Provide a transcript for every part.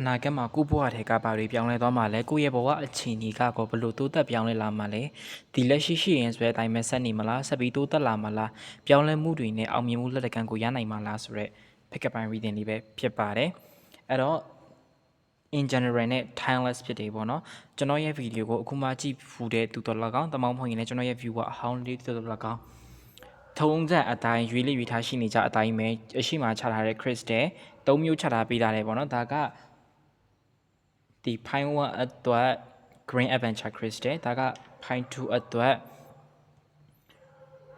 အနာဂတ်မှာကိုယ့်ဘဝထဲကဘာတွေပြောင်းလဲသွားမှာလဲကိုယ့်ရဲ့ဘဝအခြေအနေကကောဘယ်လို့တိုးတက်ပြောင်းလဲလာမှာလဲဒီလက်ရှိရှိရင်ဆိုတဲ့အတိုင်းပဲဆက်နေမလားဆက်ပြီးတိုးတက်လာမှာလားပြောင်းလဲမှုတွေနဲ့အောင်မြင်မှုလက်တကမ်းကိုရနိုင်မှာလားဆိုတော့ pick up and reading လေးပဲဖြစ်ပါတယ်အဲ့တော့ in general နဲ့ timeless ဖြစ်တယ်ပေါ့နော်ကျွန်တော်ရဲ့ video ကိုအခုမှကြည့်ဖူးတဲ့သူတော်၎င်းတမောင်းမဟုတ်ရင်လည်းကျွန်တော်ရဲ့ view ကအဟောင်းလေးသူတော်၎င်းထုံးစံအတိုင်းရွေးလေးရွေးထားရှိနေကြအတိုင်းပဲအရှိမှချထားတဲ့ crystal ၃မျိုးချထားပေးတာလေပေါ့နော်ဒါက ဒီ pine 1အတွက် green adventure crystal ဒါက pine 2အတွက်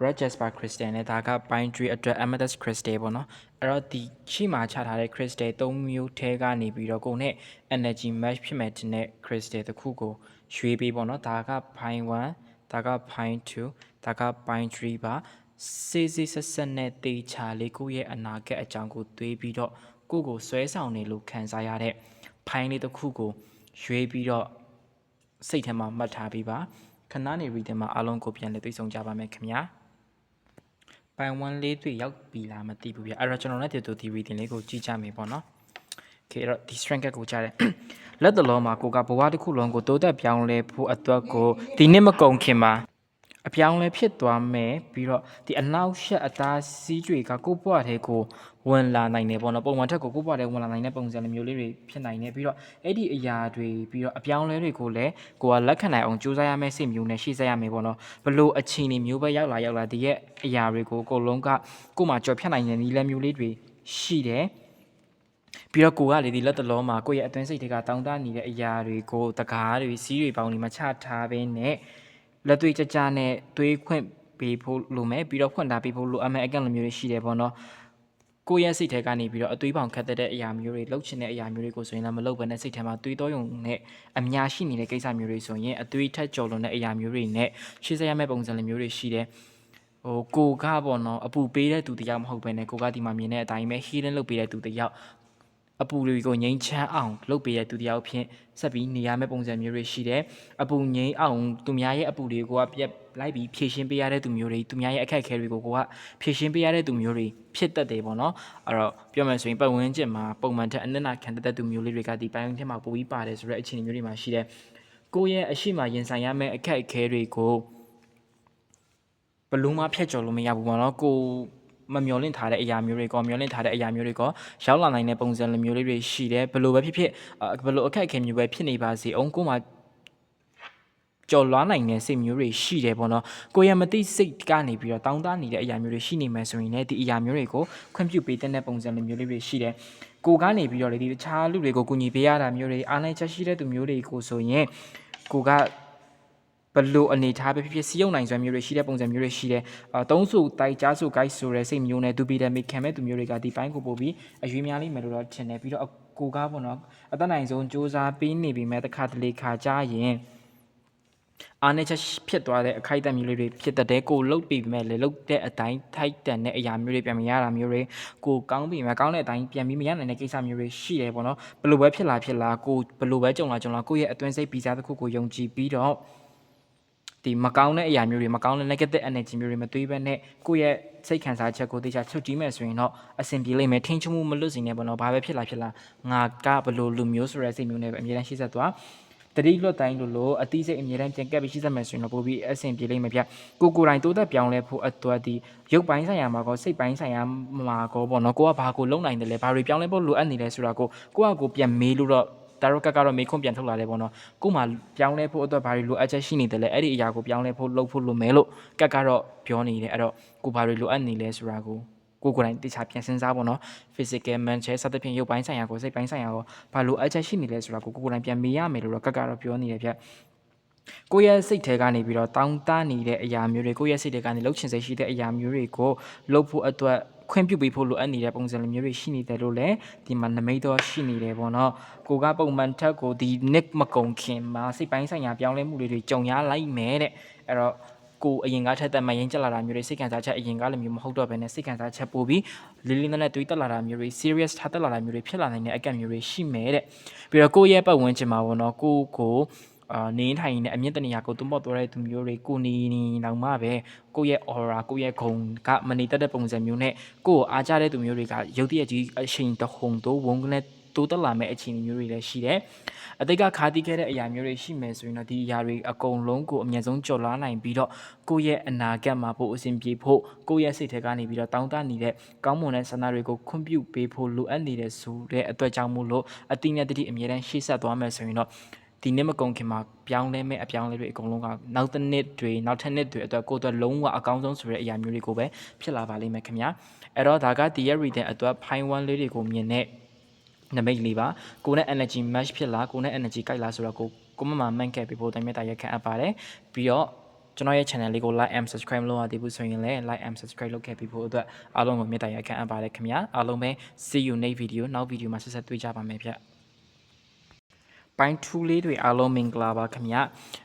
red jasper crystal နဲ့ဒါက pine tree အတွက် amethyst crystal ပေါ့နော်အဲ့တော့ဒီရှိမှချထားတဲ့ crystal ၃မျိုးထဲကနေပြီးတော့ကိုယ်နဲ့ energy match ဖြစ်မဲ့တဲ့ crystal တစ်ခုကိုရွေးပေးပေါ့နော်ဒါက pine 1ဒါက pine 2ဒါက pine tree ပါစေးစေးဆက်ဆက်နဲ့တေချာလေးကိုယ့်ရဲ့အနာဂတ်အကြောင်းကိုတွေးပြီးတော့ကိုယ့်ကိုဆွဲဆောင်နေလို့ခံစားရတဲ့ pine လေးတစ်ခုကိုရွေးပြီးတော့စိတ်ထဲမှာမှတ်ထားပြီးပါခဏနေ reading မှာအားလုံးကိုပြန်လည်သိဆုံးကြပါမယ်ခင်ဗျာပိုင်1လေးတွေ့ရောက်ပြီလားမသိဘူးဗျအဲ့တော့ကျွန်တော်လည်းဒီတူဒီ reading လေးကိုကြည့်ကြမယ်ပေါ့နော် Okay အဲ့တော့ဒီ strength ကိုကြားတယ်လက်တလုံးမှာကိုကဘဝတစ်ခုလုံးကိုတိုးတက်ပြောင်းလဲဖို့အတွက်ကိုဒီနှစ်မကုန်ခင်မှာ အပြောင်းလဲဖြစ်သွားမယ်ပြီးတော့ဒီအနောက်ရှက်အသားစီးတွေကကိုယ့်ဘဝထဲကိုဝင်လာနိုင်တယ်ပေါ့နော်ပုံမှန်ထက်ကိုကိုယ့်ဘဝထဲဝင်လာနိုင်တဲ့ပုံစံလိုမျိုးလေးတွေဖြစ်နိုင်တယ်ပြီးတော့အဲ့ဒီအရာတွေပြီးတော့အပြောင်းလဲတွေကိုလည်းကိုကလက်ခံနိုင်အောင်ကြိုးစားရမယ့်စိတ်မျိုးနဲ့ရှေ့ဆက်ရမယ်ပေါ့နော်ဘလို့အချိန်တွေမျိုးပဲရောက်လာရောက်လာဒီရဲ့အရာတွေကိုအကုန်လုံးကကို့မှာကြော်ဖြတ်နိုင်တဲ့နည်းလမ်းမျိုးလေးတွေရှိတယ်ပြီးတော့ကိုကလေဒီလက်တလုံးမှာကိုယ့်ရဲ့အတွင်းစိတ်တွေကတောင်းတနေတဲ့အရာတွေကိုတကားတွေစီးတွေပေါင်းနေမှချထားဘဲနဲ့ လက်တွေ့ကြကြနဲ့တွေးခွင့်ပေးဖို့လိုမယ်ပြီးတော့ဖွင့်ထားပေးဖို့လိုအပ်မယ်အကန့်လိုမျိုးတွေရှိတယ်ပေါ့နော်ကိုယ့်ရဲ့စိတ်ထဲကနေပြီးတော့အသွေးပေါင်ခတ်တဲ့အရာမျိုးတွေလှုပ်ချင်တဲ့အရာမျိုးတွေကိုဆိုရင်လည်းမလှုပ်ဘဲနဲ့စိတ်ထဲမှာတွေးတောရုံနဲ့အများရှိနေတဲ့ကိစ္စမျိုးတွေဆိုရင်အသွေးထက်ကျော်လွန်တဲ့အရာမျိုးတွေနဲ့ရှေ့ဆက်ရမယ့်ပုံစံလိုမျိုးတွေရှိတယ်ဟိုကိုကပေါ့နော်အပူပေးတဲ့သူတယောက်မဟုတ်ဘဲနဲ့ကိုကဒီမှာမြင်တဲ့အတိုင်းပဲ healing လုပ်ပေးတဲ့သူတယောက် အပူတွေကိုငြိမ်းချမ်းအောင်လုပ်ပေးတဲ့သူတယောက်ဖြင့်ဆက်ပြီးနေရမယ့်ပုံစံမျိုးတွေရှိတယ်အပူငြိမ်းအောင်သူများရဲ့အပူတွေကိုကပြက်လိုက်ပြီးဖြည့်ရှင်းပေးရတဲ့သူမျိုးတွေသူများရဲ့အခက်အခဲတွေကိုကိုကဖြည့်ရှင်းပေးရတဲ့သူမျိုးတွေဖြစ်တတ်တယ်ပေါ့နော်အဲ့တော့ပြောမယ်ဆိုရင်ပတ်ဝန်းကျင်မှာပုံမှန်ထက်အနစ်နာခံတတ်တဲ့သူမျိုးလေးတွေကဒီပိုင်းထဲမှာပိုပြီးပါတယ်ဆိုတဲ့အခြေအနေမျိုးတွေမှာရှိတယ်ကိုယ့်ရဲ့အရှိမရင်ဆိုင်ရမယ့်အခက်အခဲတွေကိုဘလို့မှဖြတ်ကျော်လို့မရဘူးပေါ့နော်ကို မမျောလင့်ထားတဲ့အရာမျိုးတွေကောမျောလင့်ထားတဲ့အရာမျိုးတွေကောရောက်လာနိုင်တဲ့ပုံစံလိုမျိုးလေးတွေရှိတယ်ဘလို့ပဲဖြစ်ဖြစ်အာဘလို့အခက်အခဲမျိုးပဲဖြစ်နေပါစေအောင်ကိုမှကြော်လွားနိုင်တဲ့စိတ်မျိုးတွေရှိတယ်ပေါ့နော်ကိုရမသိစိတ်ကနေပြီးတော့တောင်းတနေတဲ့အရာမျိုးတွေရှိနေမယ်ဆိုရင်လည်းဒီအရာမျိုးတွေကိုခွင့်ပြုပေးတဲ့ပုံစံလိုမျိုးလေးတွေရှိတယ်ကိုကနေပြီးတော့လေဒီတခြားလူတွေကိုကူညီပေးရတာမျိုးတွေအားနိုင်ချက်ရှိတဲ့သူမျိုးတွေကိုဆိုရင်ကိုက ဘလို့အနေထားပဲဖြစ်ဖြစ်စီးရုံနိုင်စွမ်းမျိုးတွေရှိတဲ့ပုံစံမျိုးတွေရှိတယ်။အာသုံးစုတိုက်ကြားစု guide ဆိုတဲ့စိတ်မျိုးနဲ့ဒူပီဒမီခံမဲ့သူမျိုးတွေကဒီပိုင်းကိုပို့ပြီးအရွေးများလိမ့်မယ်လို့တော့ထင်တယ်ပြီးတော့အကိုကားပေါ့နော်အသက်နိုင်ဆုံးစူးစမ်းပေးနေပြီမဲ့တစ်ခါတလေခါကြရင်အားနေချက်ဖြစ်သွားတဲ့အခိုက်အတန့်မျိုးလေးတွေဖြစ်တဲ့ကိုလှုပ်ပြီးမဲ့လေလှုပ်တဲ့အတိုင်းထိုက်တန်တဲ့အရာမျိုးတွေပြန်မရတာမျိုးတွေကိုကောင်းပြီးမဲ့ကောင်းတဲ့အတိုင်းပြန်ပြီးမရနိုင်တဲ့ကိစ္စမျိုးတွေရှိတယ်ပေါ့နော်ဘလို့ပဲဖြစ်လာဖြစ်လာကိုဘလို့ပဲကြုံလာကြုံလာကိုယ့်ရဲ့အတွင်းစိတ်ပြီးစားတစ်ခုကိုယုံကြည်ပြီးတော့ ဒီမကောင်းတဲ့အရာမျိုးတွေမကောင်းတဲ့ negative energy မျိုးတွေမတွေးဘဲနဲ့ကိုယ့်ရဲ့စိတ်ခံစားချက်ကိုတေချာချုပ်ကြည့်မယ်ဆိုရင်တော့အဆင်ပြေလိမ့်မယ်ထင်းချုံမှုမလွတ်စေနဲ့ပေါ့နော်ဘာပဲဖြစ်လာဖြစ်လာငါကဘလို့လူမျိုးဆိုတဲ့စိတ်မျိုးနဲ့ပဲအမြဲတမ်းရှိဆက်သွားတတိလွတ်တိုင်းလို့လို့အတိစိတ်အမြဲတမ်းပြန်ကပ်ပြီးရှိဆက်မယ်ဆိုရင်တော့ပိုပြီးအဆင်ပြေလိမ့်မယ်ဗျကိုကိုယ်တိုင်တိုးတက်ပြောင်းလဲဖို့အတွက်ဒီရုပ်ပိုင်းဆိုင်ရာမှာကောစိတ်ပိုင်းဆိုင်ရာမှာကောပေါ့နော်ကိုကဘာကိုလုံနိုင်တယ်လဲဘာတွေပြောင်းလဲဖို့လိုအပ်နေလဲဆိုတာကိုကိုကကိုပြန်မေးလို့တော့ တာရော့ကတ်ကတော့မေခွန်းပြန်ထုတ်လာတယ်ပေါ့နော်ကို့မှာပြောင်းလဲဖို့အတွက်ဘာတွေလိုအပ်ချက်ရှိနေတယ်လဲအဲ့ဒီအရာကိုပြောင်းလဲဖို့လုပ်ဖို့လိုမယ်လို့ကတ်ကတော့ပြောနေတယ်အဲ့တော့ကိုဘာတွေလိုအပ်နေလဲဆိုတာကိုကိုကိုယ်တိုင်တခြားပြန်စဉ်းစားပေါ့နော် physical mental စသဖြင့်ရုပ်ပိုင်းဆိုင်ရာကိုစိတ်ပိုင်းဆိုင်ရာကိုဘာလိုအပ်ချက်ရှိနေလဲဆိုတာကိုကိုကိုယ်တိုင်ပြန်မေးရမယ်လို့တော့ကတ်ကတော့ပြောနေတယ်ဗျကိုယ့်ရဲ့စိတ်ထဲကနေပြီးတော့တောင်းတနေတဲ့အရာမျိုးတွေကိုယ့်ရဲ့စိတ်ထဲကနေလှုပ်ချင်စိတ်ရှိတဲ့အရာမျိုးတွေကိုလှုပ်ဖို့အတွက် ခွင့်ပြုပေးဖို့လိုအပ်နေတဲ့ပုံစံလိုမျိုးတွေရှိနေတယ်လို့လည်းဒီမှာနမိတ်တော့ရှိနေတယ်ပေါ့နော်ကိုကပုံမှန်ထက်ကိုဒီ nick မကုံခင်မှာစိတ်ပိုင်းဆိုင်ရာပြောင်းလဲမှုတွေတွေကြုံရလိုက်မယ်တဲ့အဲ့တော့ကိုအရင်ကထက်တက်မရင်ကြက်လာတာမျိုးတွေစိတ်ခံစားချက်အရင်ကလည်းမျိုးမဟုတ်တော့ဘဲနဲ့စိတ်ခံစားချက်ပို့ပြီးလေးလေးနက်နက်တွေးတက်လာတာမျိုးတွေ serious ထားတက်လာတာမျိုးတွေဖြစ်လာနိုင်တဲ့အကန့်မျိုးတွေရှိမယ်တဲ့ပြီးတော့ကိုယ့်ရဲ့ပတ်ဝန်းကျင်မှာပေါ့နော်ကိုကို အာနေထိုင်နေတဲ့အမြင့်တနေရာကိုတွန်းပေါက်သွားတဲ့သူမျိုးတွေကိုနေနေတော့မှပဲကိုယ့်ရဲ့ aura ကိုယ့်ရဲ့ဂုံကမနေတတ်တဲ့ပုံစံမျိုးနဲ့ကိုယ့်ကိုအားကြတဲ့သူမျိုးတွေကရုပ်တရက်ကြီးအချိန်တဟုန်တိုးဝုန်းကနေတိုးတက်လာမဲ့အခြေအနေမျိုးတွေလည်းရှိတယ်အတိတ်ကခါတီးခဲ့တဲ့အရာမျိုးတွေရှိမယ်ဆိုရင်တော့ဒီအရာတွေအကုန်လုံးကိုအမြဲဆုံးကြော်လွှားနိုင်ပြီးတော့ကိုယ့်ရဲ့အနာဂတ်မှာပို့အဆင်ပြေဖို့ကိုယ့်ရဲ့စိတ်ထဲကနေပြီးတော့တောင်းတနေတဲ့ကောင်းမွန်တဲ့ဆန္ဒတွေကိုခွင့်ပြုပေးဖို့လိုအပ်နေတဲ့ဆိုတဲ့အတွက်ကြောင့်မို့လို့အတိနဲ့တတိအမြဲတမ်းရှေ့ဆက်သွားမယ်ဆိုရင်တော့ ဒီနေ့မကုန်ခင်မှာပြောင်းလဲမဲ့အပြောင်းလဲတွေအကုန်လုံးကနောက်တစ်နှစ်တွေနောက်ထပ်နှစ်တွေအတွက်ကိုယ့်အတွက်လုံးဝအကောင်းဆုံးဆိုတဲ့အရာမျိုးတွေကိုပဲဖြစ်လာပါလိမ့်မယ်ခင်ဗျာအဲ့တော့ဒါကဒီရဲ့ reading အတွက် fine one လေးတွေကိုမြင်တဲ့နမိတ်လေးပါကိုနဲ့ energy match ဖြစ်လားကိုနဲ့ energy ကြိုက်လားဆိုတော့ကိုကိုမမမှန်ခဲ့ပြီးဖို့တိုင်မြတ်တာရက်ခံအပ်ပါတယ်ပြီးတော့ကျွန်တော်ရဲ့ channel လေးကို like and subscribe လုပ်ရသေးဘူးဆိုရင်လည်း like and subscribe လုပ်ခဲ့ပြီးဖို့အတွက်အားလုံးကိုမြတ်တာရက်ခံအပ်ပါတယ်ခင်ဗျာအားလုံးပဲ see you next video နောက် video မှာဆက်ဆက်တွေ့ကြပါမယ်ဗျ ပိုင်း2လေးတွေအားလုံးမင်္ဂလာပါခင်ဗျ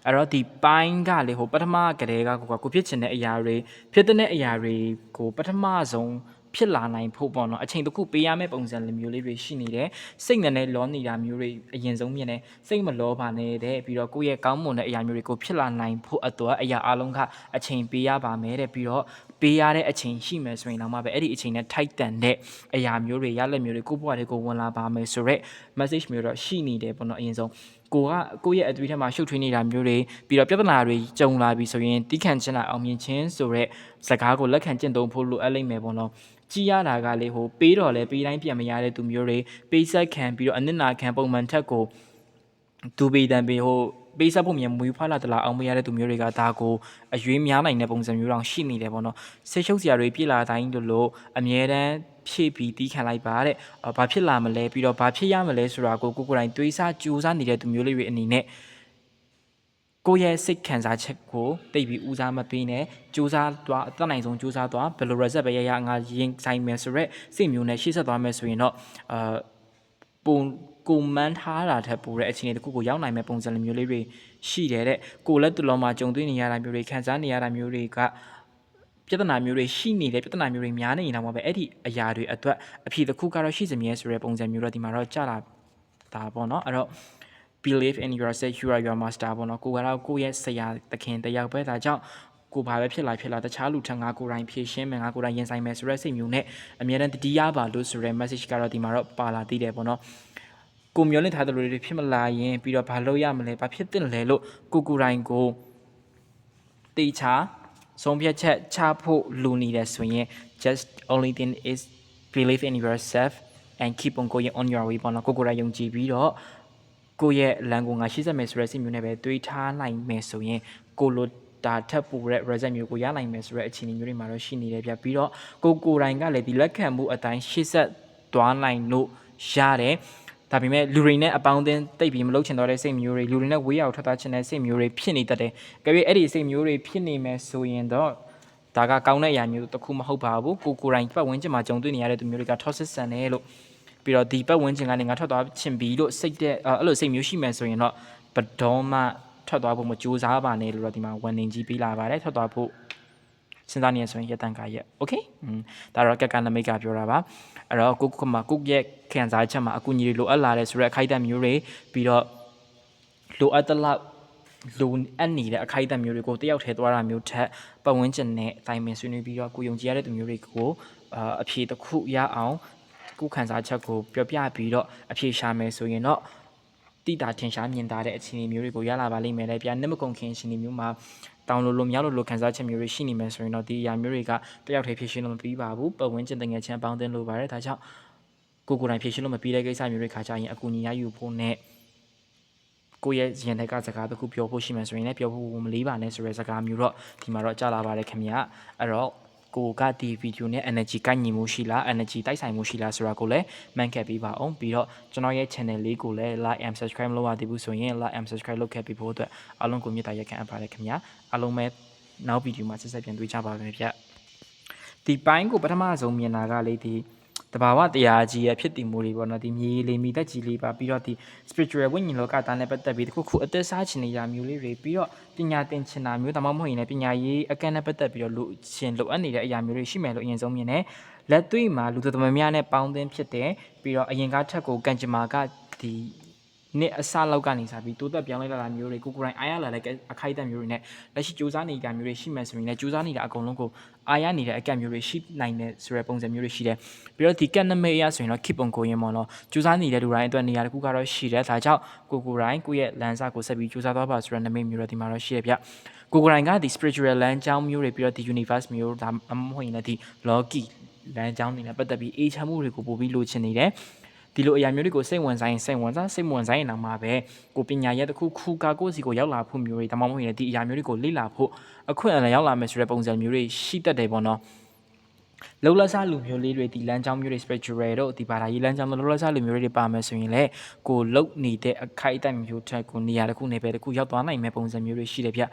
အဲ့တော့ဒီပိုင်းကလေဟိုပထမကတည်းကကိုကကိုဖြစ်ချင်တဲ့အရာတွေဖြစ်တဲ့အရာတွေကိုပထမဆုံးဖြစ်လာနိုင်ဖို့ပေါ့နော်အချိန်တစ်ခုပေးရမယ့်ပုံစံလိုမျိုးလေးတွေရှိနေတယ်စိတ်နဲ့နဲ့လောနေတာမျိုးတွေအရင်ဆုံးမြင်တယ်စိတ်မလောပါနဲ့တဲ့ပြီးတော့ကိုယ့်ရဲ့ကောင်းမွန်တဲ့အရာမျိုးတွေကိုဖြစ်လာနိုင်ဖို့အတွက်အရာအလုံးကအချိန်ပေးရပါမယ်တဲ့ပြီးတော့ ပေးရတဲ့အချိန်ရှိမယ်ဆိုရင်တော့မှပဲအဲ့ဒီအချိန်နဲ့ထိုက်တန်တဲ့အရာမျိုးတွေရလက်မျိုးတွေကိုယ့်ဘဝတွေကိုဝင်လာပါမယ်ဆိုတော့ message မျိုးတော့ရှိနေတယ်ပေါ့နော်အရင်ဆုံးကိုကကိုယ့်ရဲ့အသွေးထဲမှာရှုပ်ထွေးနေတာမျိုးတွေပြီးတော့ပြဿနာတွေကြုံလာပြီဆိုရင်တီးခံခြင်းလာအောင်မြင်ခြင်းဆိုတဲ့စကားကိုလက်ခံကျင့်သုံးဖို့လိုအပ်လိမ့်မယ်ပေါ့နော်ကြည်ရတာကလေဟိုပေးတော့လဲပေးတိုင်းပြန်မရတဲ့သူမျိုးတွေပေးဆက်ခံပြီးတော့အနစ်နာခံပုံမှန်ထက်ကိုဒူပေတန်ပေဟို ပေးဆက်ဖို့မြန်မွေးဖွားလာတလားအောင်မရတဲ့သူမျိုးတွေကဒါကိုအရွေးများနိုင်တဲ့ပုံစံမျိုးတောင်ရှိနေတယ်ပေါ့နော်ဆေးရှုပ်စရာတွေပြည်လာတိုင်းလို့လို့အမြဲတမ်းဖြည့်ပြီးတီးခံလိုက်ပါတဲ့ဘာဖြစ်လာမလဲပြီးတော့ဘာဖြစ်ရမလဲဆိုတာကိုကိုကိုယ်တိုင်တွေးဆကြိုးစားနေတဲ့သူမျိုးလေးတွေအနေနဲ့ကိုယ့်ရဲ့စိတ်ခံစားချက်ကိုတိတ်ပြီးဦးစားမပေးနဲ့စူးစမ်းသွားအတတ်နိုင်ဆုံးစူးစမ်းသွားဘယ်လို reset ပဲရရငါရင်ဆိုင်မယ်ဆိုရက်စိတ်မျိုးနဲ့ရှေ့ဆက်သွားမယ်ဆိုရင်တော့အာ ပုံကိုမန်းထားတာထက်ပိုတဲ့အခြေအနေတစ်ခုကိုရောက်နိုင်မဲ့ပုံစံလိုမျိုးလေးတွေရှိတယ်တဲ့ကိုလက်တူလုံးမှာကြုံတွေ့နေရတာမျိုးတွေခံစားနေရတာမျိုးတွေကပြဿနာမျိုးတွေရှိနေတဲ့ပြဿနာမျိုးတွေများနေနေတာမှာပဲအဲ့ဒီအရာတွေအတွက်အဖြစ်တစ်ခုကတော့ရှိစမြဲဆိုတဲ့ပုံစံမျိုးတော့ဒီမှာတော့ကြာလာတာပေါ့နော်အဲ့တော့ believe in yourself you are your master ပေါ့နော်ကိုကတော့ကိုယ့်ရဲ့ဆရာသခင်တယောက်ပဲဒါကြောင့် ကိုဘာပဲဖြစ်လာဖြစ်လာတခြားလူထက်ငါကိုယ်တိုင်ဖြည့်ရှင်းမယ်ငါကိုယ်တိုင်ရင်ဆိုင်မယ်ဆိုတဲ့စိတ်မျိုးနဲ့အမြဲတမ်းတတိယပါလို့ဆိုတဲ့ message ကတော့ဒီမှာတော့ပါလာသေးတယ်ပေါ့နော်ကိုမျိုးလင့်ထားတဲ့လူတွေဖြစ်မလာရင်ပြီးတော့ဘာလုပ်ရမလဲဘာဖြစ်တင်လဲလို့ကိုကိုယ်တိုင်ကိုတေချာဆုံးဖြတ်ချက်ချဖို့လူနေတယ်ဆိုရင် just only thing is believe in yourself and keep on going on your way ပေါ့နော်ကိုကိုယ်တိုင်ယုံကြည်ပြီးတော့ကိုယ့်ရဲ့လမ်းကိုငါရှိစက်မယ်ဆိုတဲ့စိတ်မျိုးနဲ့ပဲတွေးထားနိုင်မယ်ဆိုရင်ကိုလို ဒါထပ်ပူတဲ့ result မျိုးကိုရနိုင်မယ်ဆိုတဲ့အခြေအနေမျိုးတွေမှာတော့ရှိနေတယ်ဗျပြီးတော့ကိုကိုယ်တိုင်ကလည်းဒီလက်ခံမှုအတိုင်းရှေ့ဆက်သွားနိုင်လို့ရတယ်ဒါပေမဲ့လူတွေနဲ့အပေါင်းအသင်းတိတ်ပြီးမလုပ်ချင်တော့တဲ့စိတ်မျိုးတွေလူတွေနဲ့ဝေးရောက်ထွက်သွားချင်တဲ့စိတ်မျိုးတွေဖြစ်နေတတ်တယ်။ကြည့်အဲ့ဒီစိတ်မျိုးတွေဖြစ်နေမယ်ဆိုရင်တော့ဒါကကောင်းတဲ့အရာမျိုးတစ်ခုမဟုတ်ပါဘူး။ကိုကိုယ်တိုင်ပတ်ဝန်းကျင်မှာကြုံတွေ့နေရတဲ့သူမျိုးတွေက toxic ဆန်တယ်လို့ပြီးတော့ဒီပတ်ဝန်းကျင်ကနေငါထွက်သွားချင်ပြီလို့စိတ်တဲ့အဲ့လိုစိတ်မျိုးရှိမယ်ဆိုရင်တော့ဘတော်မှ ထွက်သွားဖို့မကြိုးစားပါနဲ့လို့တော့ဒီမှာဝန်နေကြီးပေးလာပါတယ်ထွက်သွားဖို့စဉ်းစားနေရဆိုရင်ရတန်ကရက် okay ဒါတော့ကက်ကနမိတ်ကပြောတာပါအဲ့တော့ကိုကမှာကိုရဲ့ခံစားချက်မှာအကူအညီတွေလိုအပ်လာတယ်ဆိုတော့အခိုက်အတန့်မျိုးတွေပြီးတော့လိုအပ်သလောက်လုံအပ်နေတဲ့အခိုက်အတန့်မျိုးတွေကိုတယောက်ထဲသွားတာမျိုးထက်ပတ်ဝန်းကျင်နဲ့တိုင်ပင်ဆွေးနွေးပြီးတော့ကိုယုံကြည်ရတဲ့သူမျိုးတွေကိုအဖြေတစ်ခုရအောင်ကိုခံစားချက်ကိုပြောပြပြီးတော့အဖြေရှာမယ်ဆိုရင်တော့ တိတာထင်ရှားမြင်သာတဲ့အခြေအနေမျိုးတွေကိုရလာပါလိမ့်မယ်လေဗျာနှစ်မကုန်ခင်အခြေအနေမျိုးမှာတောင်းလို့လို့မရလို့လို့ခံစားချက်မျိုးတွေရှိနေမယ်ဆိုရင်တော့ဒီအရာမျိုးတွေကတယောက်တည်းဖြည့်ရှင်းလို့မပြီးပါဘူးပတ်ဝန်းကျင်တငယ်ချင်းပေါင်းတင်လို့ပါတယ်ဒါကြောင့်ကိုကိုယ်တိုင်ဖြည့်ရှင်းလို့မပြီးတဲ့ကိစ္စမျိုးတွေခါကြရင်အကူအညီရယူဖို့နဲ့ကိုယ့်ရဲ့ရင်ထဲကစကားတစ်ခုပြောဖို့ရှိမှဆိုရင်လည်းပြောဖို့မလေးပါနဲ့ဆိုရဲစကားမျိုးတော့ဒီမှာတော့ကြားလာပါတယ်ခင်ဗျာအဲ့တော့ ကိုကဒီဗီဒီယိုနဲ့ energy ကိုက်ညီမှုရှိလား energy တိုက်ဆိုင်မှုရှိလားဆိုတာကိုလည်းမှန်ခဲ့ပြီးပါအောင်ပြီးတော့ကျွန်တော်ရဲ့ channel လေးကိုလည်း like and subscribe လုပ်ရသေးဘူးဆိုရင် like and subscribe လုပ်ခဲ့ပြီးဖို့အတွက်အားလုံးကိုမြတ်တာရက်ခံအပ်ပါတယ်ခင်ဗျာအားလုံးပဲနောက်ဗီဒီယိုမှာဆက်ဆက်ပြန်တွေ့ကြပါမယ်ဗျဒီပိုင်းကိုပထမဆုံးမြင်တာကလေဒီ တဘာဝတရားကြီးရဲ့ဖြစ်တည်မှုတွေပေါ့နော်ဒီမြေလေးမိသက်ကြီးလေးပါပြီးတော့ဒီ spiritual ဝိညာဉ်လောကသားနဲ့ပတ်သက်ပြီးတခုခုအသက်စားချင်နေရမျိုးလေးတွေပြီးတော့ပညာသင်ချင်တာမျိုးဒါမှမဟုတ်ရင်လည်းပညာရေးအကန့်နဲ့ပတ်သက်ပြီးတော့လူရှင်လိုအပ်နေတဲ့အရာမျိုးတွေရှိမယ်လို့အရင်ဆုံးမြင်တယ်လက်တွေ့မှာလူသမများနဲ့ပေါင်းသင်းဖြစ်တယ်ပြီးတော့အရင်ကထက်ကိုကံကြမ္မာကဒီ နှစ်အစလောက်ကနေစပြီးတိုးတက်ပြောင်းလဲလာတာမျိုးတွေကိုကိုယ်တိုင်အားရလာတဲ့အခိုက်အတန့်မျိုးတွေနဲ့လက်ရှိစူးစမ်းနေကြမျိုးတွေရှိမှဆိုရင်လည်းစူးစမ်းနေတဲ့အကုန်လုံးကိုအားရနေတဲ့အကန့်မျိုးတွေရှိနိုင်တဲ့ဆိုတဲ့ပုံစံမျိုးတွေရှိတယ်ပြီးတော့ဒီကက်နမိတ်အရဆိုရင်တော့ keep on going ပေါ့နော်စူးစမ်းနေတဲ့လူတိုင်းအတွက်နေရာတစ်ခုကတော့ရှိတယ်ဒါကြောင့်ကိုကိုယ်တိုင်ကိုယ့်ရဲ့လမ်းစာကိုဆက်ပြီးစူးစမ်းသွားပါဆိုတဲ့နမိတ်မျိုးတော့ဒီမှာတော့ရှိရဗျကိုကိုယ်တိုင်ကဒီ spiritual လမ်းကြောင်းမျိုးတွေပြီးတော့ဒီ universe မျိုးဒါမှမဟုတ်ရင်လည်းဒီ logi လမ်းကြောင်းတွေနဲ့ပတ်သက်ပြီးအေးချမ်းမှုတွေကိုပို့ပြီးလိုချင်နေတယ် ဒီလိုအရာမျိုးတွေကိုစိတ်ဝင်စားရင်စိတ်ဝင်စားစိတ်ဝင်စားရင်တော့မှာပဲကိုပညာရက်တစ်ခုခုကကိုယ့်စီကိုရောက်လာဖို့မျိုးတွေဒါမှမဟုတ်ရင်ဒီအရာမျိုးတွေကိုလေ့လာဖို့အခွင့်အလမ်းရောက်လာမယ်ဆိုတဲ့ပုံစံမျိုးတွေရှိတတ်တယ်ပေါ့နော်လောလဆာလူမျိုးလေးတွေဒီလမ်းကြောင်းမျိုးတွေ spiritual တို့ဒီဘာသာရေးလမ်းကြောင်းတို့လောလဆာလူမျိုးတွေပါမယ်ဆိုရင်လေကိုလုတ်နေတဲ့အခိုက်အတန့်မျိုးထက်ကိုနေရာတစ်ခုနေပဲတစ်ခုရောက်သွားနိုင်မဲ့ပုံစံမျိုးတွေရှိတယ်ဗျ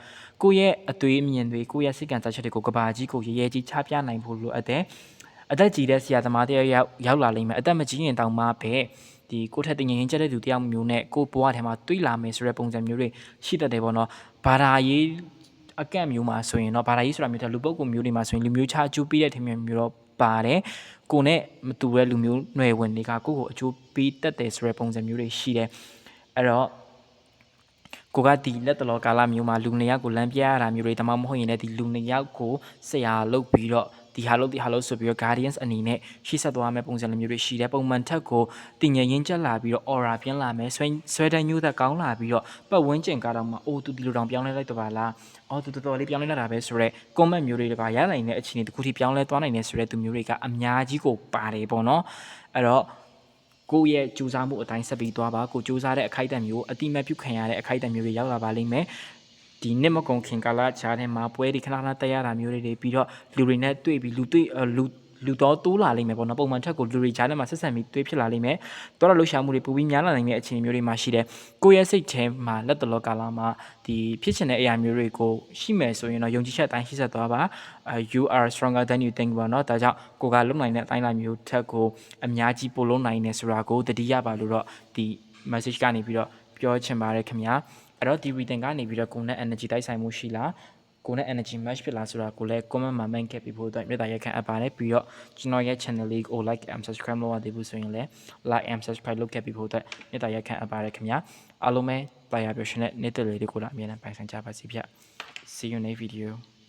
ကိုယ့်ရဲ့အသွေးအမြင်တွေကိုယ့်ရဲ့စိတ်ကံစားချက်တွေကိုကဘာကြီးကိုရဲရဲကြီးချပြနိုင်ဖို့လိုအပ်တယ် အသက်ကြီးတဲ့ဆရာသမားတယောက်ရောက်ရောက်လာလိမ့်မယ်အသက်မကြီးရင်တောင်မှပဲဒီကိုယ့်ထက်တင်ငင်ကျတဲ့သူတယောက်မျိုးနဲ့ကိုယ့်ဘဝထဲမှာတွေးလာမယ်ဆိုတဲ့ပုံစံမျိုးတွေရှိတတ်တယ်ပေါ့နော်ဘာသာရေးအကန့်မျိုးမှာဆိုရင်တော့ဘာသာရေးဆိုတာမျိုးတဲ့လူပုဂ္ဂိုလ်မျိုးတွေမှာဆိုရင်လူမျိုးခြားအကျိုးပေးတဲ့ထင်မြင်မျိုးတော့ပါတယ်ကိုနဲ့မတူတဲ့လူမျိုးຫນွယ်ဝင်တွေကကိုယ့်ကိုအကျိုးပေးတတ်တယ်ဆိုတဲ့ပုံစံမျိုးတွေရှိတယ်အဲ့တော့ကိုကဒီလက်တလောကာလမျိုးမှာလူနှစ်ယောက်ကိုလမ်းပြရတာမျိုးတွေတမမဟုတ်ရင်လည်းဒီလူနှစ်ယောက်ကိုဆရာလုပ်ပြီးတော့ ဒီဟာလုပ်ဒီဟာလုပ်ဆိုပြီးတော့ guardians အနေနဲ့ရှေ့ဆက်သွားမယ့်ပုံစံမျိုးတွေရှိတယ်ပုံမှန်ထက်ကိုတင်ငယ်ရင်းချက်လာပြီးတော့ aura ပြင်းလာမယ်ဆွဲဆွဲတန်းညိုးသက်ကောင်းလာပြီးတော့ပတ်ဝန်းကျင်ကတော့မှအိုးသူဒီလိုတောင်ပြောင်းလဲလိုက်တော့ပါလားအော်သူတော်တော်လေးပြောင်းလဲလာတာပဲဆိုတော့ comment မျိုးတွေတပါရနိုင်တဲ့အခြေအနေတစ်ခုထိပြောင်းလဲသွားနိုင်တယ်ဆိုတဲ့သူမျိုးတွေကအများကြီးကိုပါတယ်ပေါ့နော်အဲ့တော့ကိုယ့်ရဲ့ကြိုးစားမှုအတိုင်းဆက်ပြီးသွားပါကိုကြိုးစားတဲ့အခိုက်အတန့်မျိုးအတိမတ်ပြုခံရတဲ့အခိုက်အတန့်မျိုးတွေရောက်လာပါလိမ့်မယ် ဒီနှစ်မကုံခင်ကာလခြားထဲမှာပွဲဒီခဏခဏတက်ရတာမျိုးတွေတွေပြီးတော့လူတွေနဲ့တွေ့ပြီးလူတွေ့အလူလူတော်တိုးလာလိမ့်မယ်ပေါ့နော်ပုံမှန်ထက်ကိုလူတွေကြားထဲမှာဆက်ဆံပြီးတွေ့ဖြစ်လာလိမ့်မယ်တော်တော်လှူရှာမှုတွေပူပြီးများလာနိုင်တဲ့အခြေအနေမျိုးတွေမှာရှိတယ်ကိုယ့်ရဲ့စိတ်ထဲမှာလက်တလောကာလမှာဒီဖြစ်ချင်တဲ့အရာမျိုးတွေကိုရှိမယ်ဆိုရင်တော့ယုံကြည်ချက်အတိုင်းရှိဆက်သွားပါအဲ you are stronger than you think ပေါ့နော်ဒါကြောင့်ကိုကလုံနိုင်တဲ့အတိုင်းအတာမျိုးထက်ကိုအများကြီးပို့လုံးနိုင်နေဆိုတာကိုတတိယပါလို့တော့ဒီ message ကနေပြီးတော့ပြောချင်ပါတယ်ခင်ဗျာ အဲ့တော့ဒီ reading ကနေပြီးတော့ကိုယ်နဲ့ energy တိုက်ဆိုင်မှုရှိလားကိုယ်နဲ့ energy match ဖြစ်လားဆိုတာကိုလည်း comment မှာ main ခဲ့ပြီးဖို့အတွက်မြေတားရက်ခံအပ်ပါတယ်ပြီးတော့ကျွန်တော်ရဲ့ channel လေးကို like and subscribe လုပ်ရသေးဘူးဆိုရင်လည်း like and subscribe လုပ်ခဲ့ပြီးဖို့အတွက်မြေတားရက်ခံအပ်ပါတယ်ခင်ဗျာအားလုံးပဲတာယာပြောရှင်တဲ့နေ့တလေးတွေကိုလည်းအမြဲတမ်းပိုင်ဆိုင်ကြပါစီဗျ see you next video